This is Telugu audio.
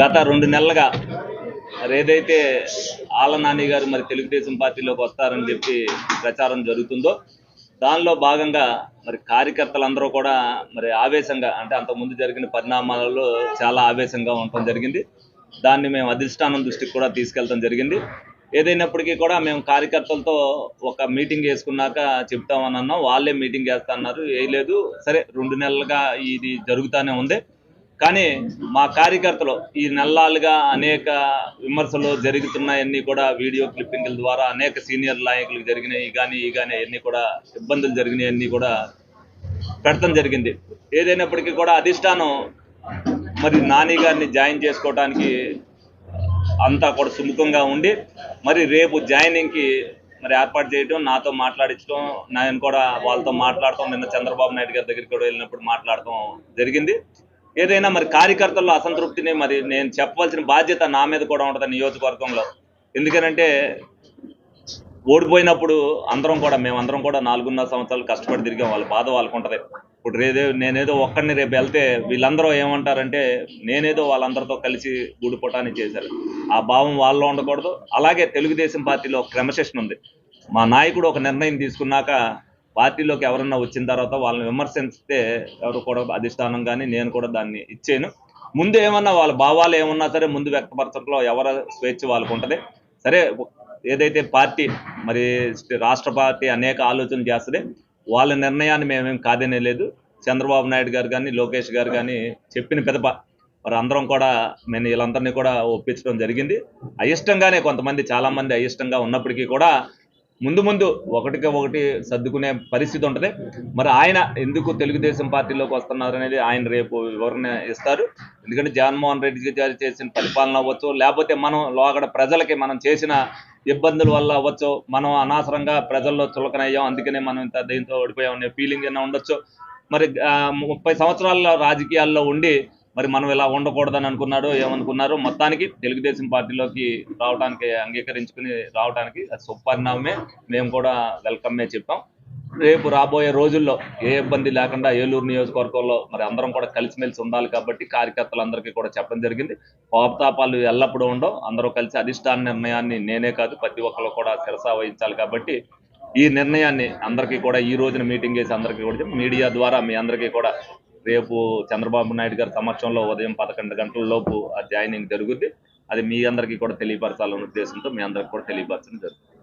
గత రెండు నెలలుగా మరి ఏదైతే ఆళ్ళ నాని గారు మరి తెలుగుదేశం పార్టీలోకి వస్తారని చెప్పి ప్రచారం జరుగుతుందో దానిలో భాగంగా మరి కార్యకర్తలందరూ కూడా మరి ఆవేశంగా అంటే అంతకుముందు జరిగిన పరిణామాలలో చాలా ఆవేశంగా ఉండటం జరిగింది. దాన్ని మేము అధిష్టానం దృష్టికి కూడా తీసుకెళ్ళడం జరిగింది. ఏదైనప్పటికీ కూడా మేము కార్యకర్తలతో ఒక మీటింగ్ వేసుకున్నాక చెప్తామని అన్నాం. వాళ్ళే మీటింగ్ వేస్తా అన్నారు. వేయలేదు సరే రెండు నెలలుగా ఇది జరుగుతూనే ఉంది. కానీ మా కార్యకర్తలు ఈ నెలలుగా అనేక విమర్శలు జరుగుతున్నాయన్నీ కూడా వీడియో క్లిప్పింగ్ల ద్వారా అనేక సీనియర్ నాయకులకు జరిగినాయి కానీ ఈ కానీ అన్నీ కూడా ఇబ్బందులు జరిగినాయన్నీ కూడా పెడతం జరిగింది. ఏదైనప్పటికీ కూడా అధిష్టానం మరి నాని గారిని జాయిన్ చేసుకోవడానికి అంతా కూడా సుముఖంగా ఉండి మరి రేపు జాయినింగ్కి మరి ఏర్పాటు చేయడం నాతో మాట్లాడించడం నేను కూడా వాళ్ళతో మాట్లాడటం నిన్న చంద్రబాబు నాయుడు గారి దగ్గరికి కూడా వెళ్ళినప్పుడు మాట్లాడటం జరిగింది. ఏదైనా మరి కార్యకర్తల్లో అసంతృప్తిని మరి నేను చెప్పవలసిన బాధ్యత నా మీద కూడా ఉంటుంది నియోజకవర్గంలో. ఎందుకనంటే ఓడిపోయినప్పుడు అందరం కూడా మేమందరం కూడా నాలుగున్నర సంవత్సరాలు కష్టపడి తిరిగాం. వాళ్ళ బాధ వాళ్ళకు ఉంటుంది. ఇప్పుడు రేదే నేనేదో ఒక్కడిని రేపు వెళ్తే వీళ్ళందరూ ఏమంటారంటే నేనేదో వాళ్ళందరితో కలిసి గూడిపోటాన్ని చేశారు. ఆ భావం వాళ్ళలో ఉండకూడదు. అలాగే తెలుగుదేశం పార్టీలో క్రమశిక్షణ ఉంది. మా నాయకుడు ఒక నిర్ణయం తీసుకున్నాక పార్టీలోకి ఎవరన్నా వచ్చిన తర్వాత వాళ్ళని విమర్శిస్తే ఎవరు కూడా అధిష్టానం కానీ నేను కూడా దాన్ని ఇచ్చాను. ముందు ఏమన్నా వాళ్ళ భావాలు ఏమన్నా సరే ముందు వ్యక్తపరచడంలో ఎవరు స్వేచ్ఛ వాళ్ళకు ఉంటుంది. సరే ఏదైతే పార్టీ మరి రాష్ట్ర పార్టీ అనేక ఆలోచనలు చేస్తుంది వాళ్ళ నిర్ణయాన్ని మేమేం కాదనే లేదు. చంద్రబాబు నాయుడు గారు కానీ లోకేష్ గారు కానీ చెప్పిన పెదప మరి అందరం కూడా నేను వీళ్ళందరినీ కూడా ఒప్పించడం జరిగింది. అయిష్టంగానే కొంతమంది చాలా మంది అయిష్టంగా ఉన్నప్పటికీ కూడా ముందు ముందు ఒకటికి ఒకటి సర్దుకునే పరిస్థితి ఉంటుంది. మరి ఆయన ఎందుకు తెలుగుదేశం పార్టీలోకి వస్తున్నారు అనేది ఆయన రేపు వివరణ ఇస్తారు. ఎందుకంటే జగన్మోహన్ రెడ్డికి గారు చేసిన పరిపాలన అవ్వచ్చు లేకపోతే మనం లోగడ ప్రజలకి మనం చేసిన ఇబ్బందుల వల్ల అవ్వచ్చు మనం అనవసరంగా ప్రజల్లో చులకనయ్యాం అందుకనే మనం ఇంత దీంతో ఓడిపోయాం అనే ఫీలింగ్ అయినా ఉండొచ్చు? మరి ముప్పై సంవత్సరాల రాజకీయాల్లో ఉండి మరి మనం ఇలా ఉండకూడదని అనుకున్నాడు ఏమనుకున్నారు మొత్తానికి తెలుగుదేశం పార్టీలోకి రావడానికి అంగీకరించుకుని రావడానికి అది సుపరిణామమే మేము కూడా వెల్కమ్మే చెప్పాం. రేపు రాబోయే రోజుల్లో ఏ ఇబ్బంది లేకుండా ఏలూరు నియోజకవర్గంలో మరి అందరం కూడా కలిసిమెలిసి ఉండాలి కాబట్టి కార్యకర్తలందరికీ కూడా చెప్పడం జరిగింది. కోపతాపాలు ఎల్లప్పుడూ ఉండవు. అందరూ కలిసి అధిష్టాన నిర్ణయాన్ని నేనే కాదు ప్రతి ఒక్కరు కూడా శిరసా వహించాలి కాబట్టి ఈ నిర్ణయాన్ని అందరికీ కూడా ఈ రోజున మీటింగ్ చేసి అందరికీ కూడా మీడియా ద్వారా మీ అందరికీ కూడా రేపు చంద్రబాబు నాయుడు గారి సమక్షంలో ఉదయం పదకొండు గంటల లోపు ఆ జాయినింగ్ జరుగుద్ది. అది మీ అందరికీ కూడా తెలియపరచాలనే ఉద్దేశంతో మీ అందరికి కూడా తెలియపరచడం జరుగుతుంది